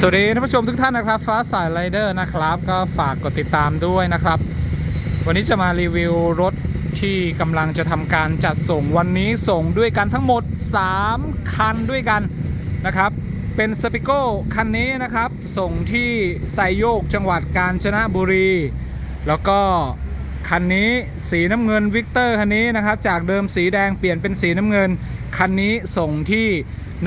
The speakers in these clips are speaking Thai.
สวัสดีท่านผู้ชมทุกท่านนะครับ ฟ้าสายไรเดอร์นะครับ ก็ฝากกดติดตามด้วยนะครับ วันนี้จะมารีวิวรถที่กำลังจะทำการจัดส่งวันนี้ส่งด้วยกันทั้งหมด 3 คันด้วยกันนะครับ เป็นสปิโก้คันนี้นะครับ ส่งที่ไซโยกจังหวัดกาญจนบุรี แล้วก็คันนี้สีน้ำเงินวิกเตอร์คันนี้นะครับ จากเดิมสีแดงเปลี่ยนเป็นสีน้ำเงิน คันนี้ส่งที่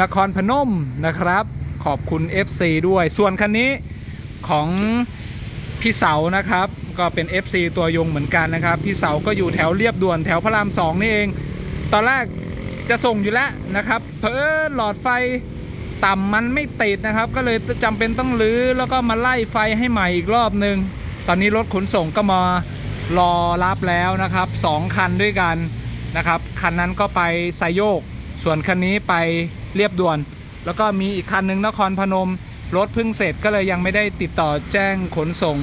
นครพนมนะครับ ขอบคุณ FC ด้วย ส่วนคันนี้ของพี่เสานะครับ ก็เป็น FC ตัวยงเหมือนกันนะครับ พี่เสาก็อยู่แถวเรียบด่วนแถวพระรามสองนี่เอง ตอนแรกจะส่งอยู่แล้วนะครับ เพอหลอดไฟต่ำมันไม่ติดนะครับ ก็เลยจำเป็นต้องรื้อแล้วก็มาไล่ไฟให้ใหม่อีกรอบหนึ่งตอนนี้รถขนส่งก็มารอรับแล้วนะครับสองคันด้วยกันนะครับ คันนั้นก็ไปไซโยก ส่วนคันนี้ไปเรียบด่วน แล้วก็มีอีกคันหนึ่งนครพนม รถเพิ่งเสร็จก็เลยยังไม่ได้ติดต่อแจ้งขนส่ง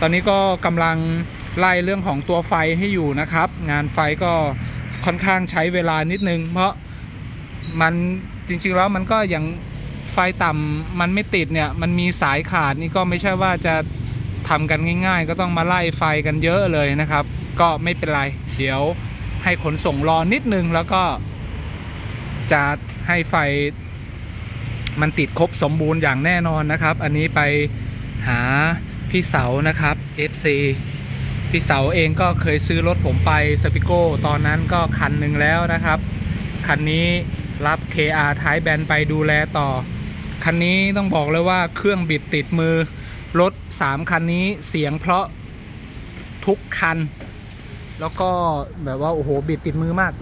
ตอนนี้ก็กำลังไล่เรื่องของตัวไฟให้อยู่นะครับ งานไฟก็ค่อนข้างใช้เวลานิดนึง เพราะมันจริงๆแล้วมันก็อย่างไฟต่ำมันไม่ติดเนี่ย มันมีสายขาดนี่ก็ไม่ใช่ว่าจะทำกันง่าย ๆ ก็ต้องมาไล่ไฟกันเยอะเลยนะครับ ก็ไม่เป็นไร เดี๋ยวให้ขนส่งรอนิดนึงแล้วก็จะให้ไฟ มันติดครบสมบูรณ์อย่างแน่นอนนะครับ อันนี้ไปหาพี่เสานะครับ FC พี่เสาเองก็เคยซื้อรถผมไปสปิโก้ตอนนั้นก็คันหนึ่งแล้วนะครับ คันนี้รับ KR ท้ายแบนไปดูแลต่อ คันนี้ต้องบอกเลยว่าเครื่องบิดติดมือ รถ 3 คันนี้เสียงเพราะทุกคัน แล้วก็แบบว่า โอ้โห บิดติดมือมาก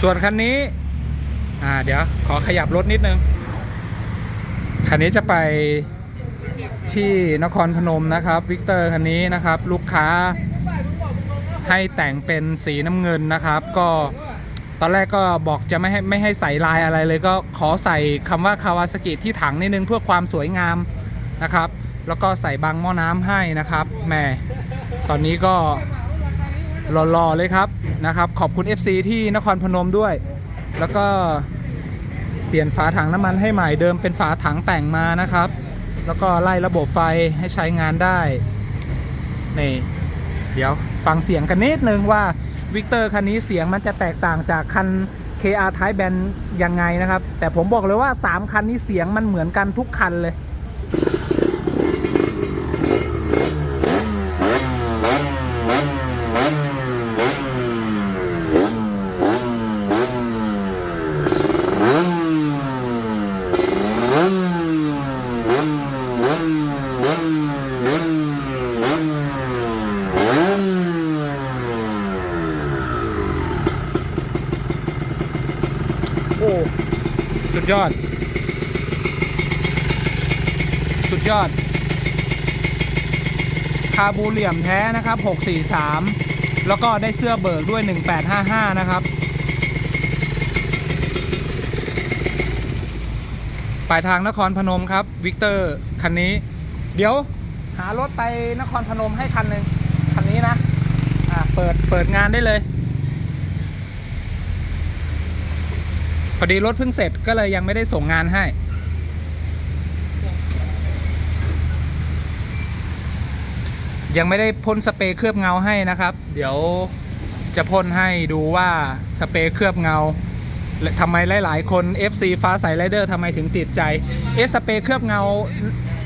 ส่วนคันนี้ อ่า เดี๋ยวขอขยับรถนิดนึง คันนี้จะไปที่นครพนมนะครับวิกเตอร์คันนี้นะครับ ลูกค้าให้แต่งเป็นสีน้ำเงินนะครับ ก็ตอนแรกก็บอกจะไม่ให้ไม่ให้ใส่ลายอะไรเลยก็ขอใส่คำว่าคาวาสกิที่ถังนิดนึงเพื่อความสวยงามนะครับ แล้วก็ใส่บังหม้อน้ำให้นะครับแหมตอนนี้ก็ หล่อๆเลยครับนะครับ ขอบคุณ FC ที่นครพนมด้วย แล้วก็เปลี่ยนฝาถังน้ำมันให้ใหม่เดิมเป็นฝาถังแต่งมานะครับ แล้วก็ไล่ระบบไฟให้ใช้งานได้นี่เดี๋ยวฟังเสียงกันนิดนึงว่าวิกเตอร์คันนี้เสียงมันจะแตกต่างจากคัน KR ท้ายแบนยังไงนะครับ แต่ผมบอกเลยว่า 3 คันนี้เสียงมันเหมือนกันทุกคันเลย สุดยอด สุดยอด คาบูเหลี่ยมแท้นะครับ 643 แล้วก็ได้เสื้อเบิกด้วย 1855 นะครับ ปลายทางนครพนมครับ วิกเตอร์คันนี้ เดี๋ยวหารถไปนครพนมให้คันหนึ่งคันนี้นะ อ่า เปิด เปิดงานได้เลย พอดีรถเพิ่งเสร็จก็เลยยังไม่ได้ส่งงานให้ ยังไม่ได้พ่นสเปรย์เคลือบเงาให้นะครับ เดี๋ยวจะพ่นให้ดูว่าสเปรย์เคลือบเงาทำไมหลาย ๆ คน FC ฟ้าใสไรเดอร์ทำไมถึงติดใจเอสเปรย์เคลือบเงา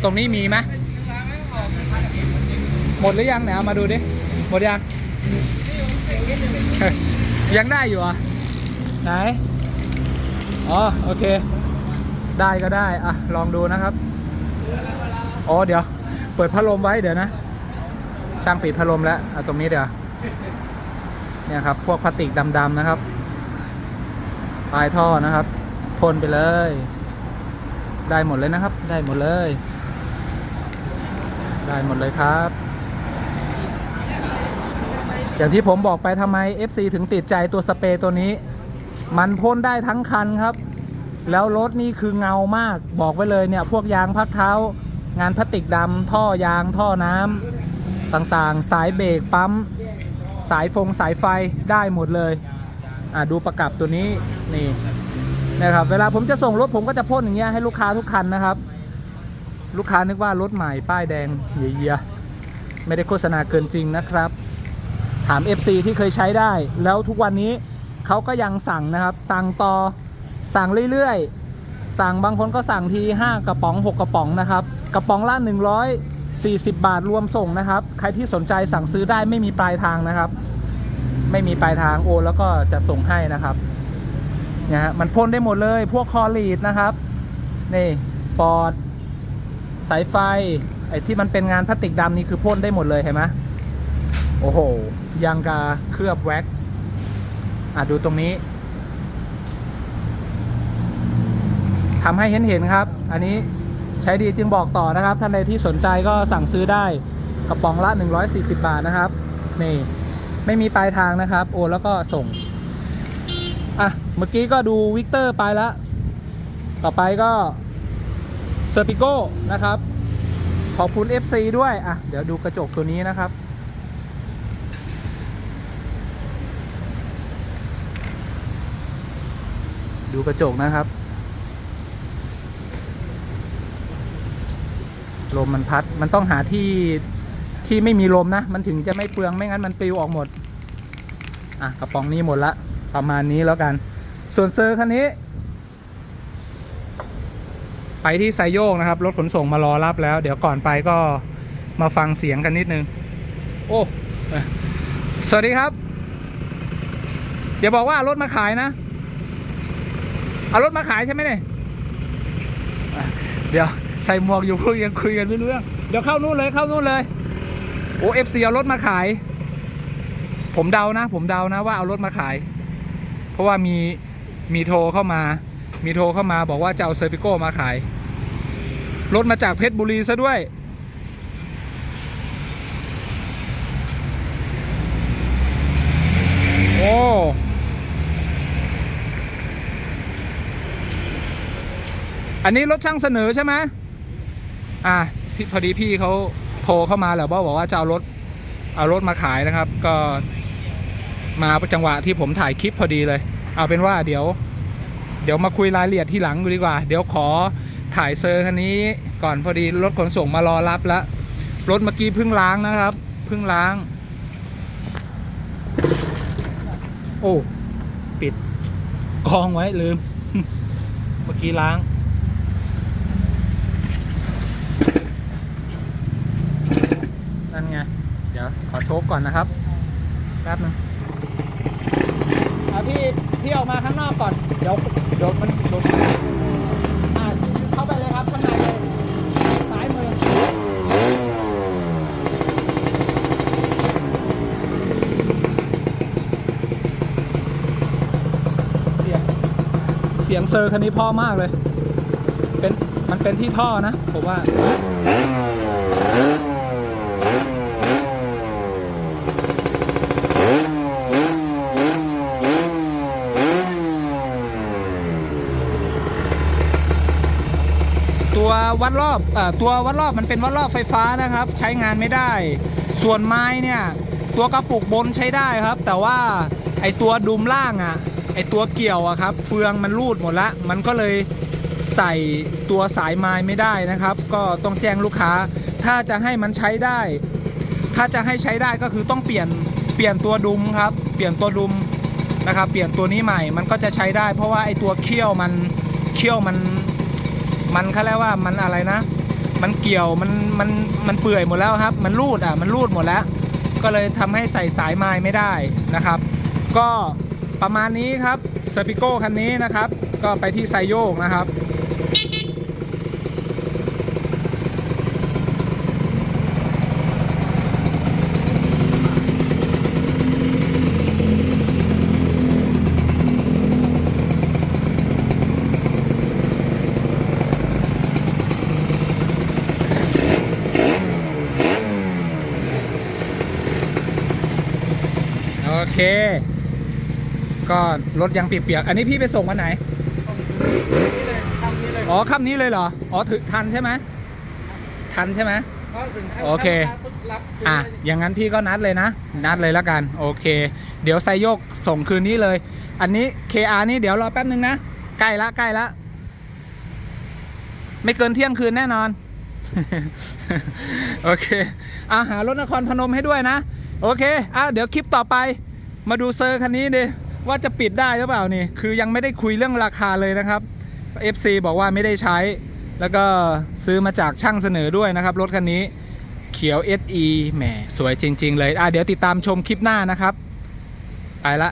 ตรงนี้มีไหมหมดหรือยังเนี่ยมาดูดิ หมดยัง ยังได้อยู่อะไหน อ๋อ โอเค ได้ก็ได้ อะ ลองดูนะครับ อ๋อ เดี๋ยว เปิดพัดลมไว้เดี๋ยวนะ ช่างปิดพัดลมแล้วเอาตรงนี้เดี๋ยว เนี่ยครับ พวกพลาสติกดำๆนะครับ ปลายท่อนะครับพ่นไปเลย ได้หมดเลยนะครับ ได้หมดเลย ได้หมดเลยครับอย่างที่ผมบอกไปทำไม FC ถึงติดใจตัวสเปรย์ตัวนี้ มันพ่นได้ทั้งคันครับ แล้วรถนี่คือเงามาก บอกไว้เลยเนี่ยพวกยางพักเท้า งานพลาสติกดำท่อยางท่อน้ำต่างๆ สายเบรกปั๊ม สายฟงสายไฟได้หมดเลยอะดูประกับตัวนี้นี่นะครับเวลาผมจะส่งรถผมก็จะพ่นอย่างเงี้ยให้ลูกค้าทุกคันนะครับ ลูกค้านึกว่ารถใหม่ป้ายแดงเยียๆไม่ได้โฆษณาเกินจริงนะครับ ถาม FC ที่เคยใช้ได้ แล้วทุกวันนี้ เขาก็ยังสั่งนะครับ สั่งต่อสั่งเรื่อยๆ สั่งบางคนก็สั่งที 5 กระป๋อง 6 กระป๋องนะครับ กระป๋องละ 140 บาทรวมส่งนะครับ ใครที่สนใจสั่งซื้อได้ไม่มีปลายทางนะครับ ไม่มีปลายทางโอนแล้วก็จะส่งให้นะครับเนี่ยฮะมันพ่นได้หมดเลยพวกคอลีดนะครับนี่ปอด สายไฟไอ้ที่มันเป็นงานพลาสติกดำนี่คือพ่นได้หมดเลยเห็นไหมโอ้โหยังกาเคลือบแว็กซ์ อะดูตรงนี้ทำให้เห็นเห็นครับ อันนี้ใช้ดีจึงบอกต่อนะครับ ท่านใดที่สนใจก็สั่งซื้อได้กระป๋องละ 140 บาทนะครับ นี่ ไม่มีปลายทางนะครับ โอนแล้วก็ส่ง อะ เมื่อกี้ก็ดูวิกเตอร์ไปแล้ว ต่อไปก็เซอร์ปิโก้นะครับ ขอบคุณ FC ด้วย อะ เดี๋ยวดูกระจกตัวนี้นะครับ ดูกระจกนะครับ ลมมันพัด มันต้องหาที่ที่ไม่มีลมนะ มันถึงจะไม่เปลืองไม่งั้นมันปลิวออกหมด อะกระป๋องนี้หมดละ ประมาณนี้แล้วกัน ส่วนเซอร์คันนี้ ไปที่ไซโยกนะครับ รถขนส่งมารอรับแล้ว เดี๋ยวก่อนไปก็มาฟังเสียงกันนิดนึง โอ้ สวัสดีครับอย่าบอกว่า รถมาขายนะ เอารถมาขายใช่ไหมเนี่ยเดี๋ยวใส่หมวกอยู่คุยกันคุยกันไม่รู้เรื่อง เดี๋ยวเข้านู่นเลยเข้านู่นเลย โอ้เอฟซีเอารถมาขาย ผมเดานะ ผมเดานะว่าเอารถมาขาย เพราะว่ามีมีโทรเข้ามา มีโทรเข้ามาบอกว่าจะเอาเซอร์ปิโก้มาขาย รถมาจากเพชรบุรีซะด้วย โอ้ อันนี้รถช่างเสนอใช่ไหมอะพอดีพี่เขาโทรเข้ามาและว่าบอกว่าจะเอารถเอารถมาขายนะครับ ก็มาจังหวะที่ผมถ่ายคลิปพอดีเลย เอาเป็นว่าเดี๋ยว เดี๋ยวมาคุยรายละเอียดที่หลังดีกว่า เดี๋ยวขอถ่ายเซอร์คันนี้ก่อนพอดีรถขนส่งมารอรับแล้วรถเมื่อกี้เพิ่งล้างนะครับเพิ่งล้าง โอ้ ปิดกองไว้ลืม เมื่อกี้ล้าง นั่นไง เดี๋ยวขอโชกก่อนนะครับ แป๊บนึงเอะพี่พี่ออกมาข้างนอกก่อน เดี๋ยวเดี๋ยวมันเดี๋ยวอะเข้าไปเลยครับข้างในเลยซ้ายมือ เสียงเสียงเซอร์คันนี้พ่อมากเลย เป็นมันเป็นที่ท่อนะ ผมว่า ตั วัดรอบออตัววัดรอบมันเป็นวัดรอบไฟฟ้านะครับ ใช้งานไม่ได้ ส่วนไม้เนี่ยตัวกระปุกบนใช้ได้ครับ แต่ว่าไอตัวดุมล่างอะ่ะไอตัวเกี่ยวอะครับ เฟืองมันรูดหมดละมันก็เลยใส่ตัวสายไม้ไม่ได้นะครับ ก็ต้องแจ้งลูกค้า ถ้าจะให้มันใช้ได้ ถ้าจะให้ใช้ได้ก็คือต้องเปลี่ยนเปลี่ยนตัวดุมครับ เปลี่ยนตัวดุมนะครับ เปลี่ยนตัวนี้ใหม่ มันก็จะใช้ได้ เพราะว่าไอตัวเขี้ยวมันเขี้ยวมัน มันเขาเรียกว่ามันอะไรนะ มันเกี่ยวมันมันมันเปื่อยหมดแล้วครับ มันรูดอะมันรูดหมดแล้ว ก็เลยทำให้ใส่สายไม้ไม่ได้นะครับ ก็ประมาณนี้ครับเซอร์ปิโก้คันนี้นะครับ ก็ไปที่ไซโยกนะครับ เค ก็รถยังเปียกๆอันนี้พี่ไปส่งวันไหนนี่เลยทำนี่เลยอ๋อค่ำนี้เลยเหรอ อ๋อถึงทันใช่ไหมทันใช่ไหม ก็ถึงให้โอเคให้ลูกค้ารับอะ อย่างนั้นพี่ก็นัดเลยนะ นัดเลยแล้วกัน โอเค เดี๋ยวไซโยกส่งคืนนี้เลย อันนี้ KR นี่เดี๋ยวรอแป๊บนึงนะ ใกล้ละใกล้ละ ไม่เกินเที่ยงคืนแน่นอน โอเคอาหารถนครพนมให้ด้วยนะ โอเค อะ เดี๋ยวคลิปต่อไป มาดูเซอร์คันนี้ดิว่าจะปิดได้หรือเปล่านี่คือยังไม่ได้คุยเรื่องราคาเลยนะครับ FC บอกว่าไม่ได้ใช้ แล้วก็ซื้อมาจากช่างเสนอด้วยนะครับ รถคันนี้เขียว SE แหมสวยจริง ๆ เลยอะเดี๋ยวติดตามชมคลิปหน้านะครับ ไปละ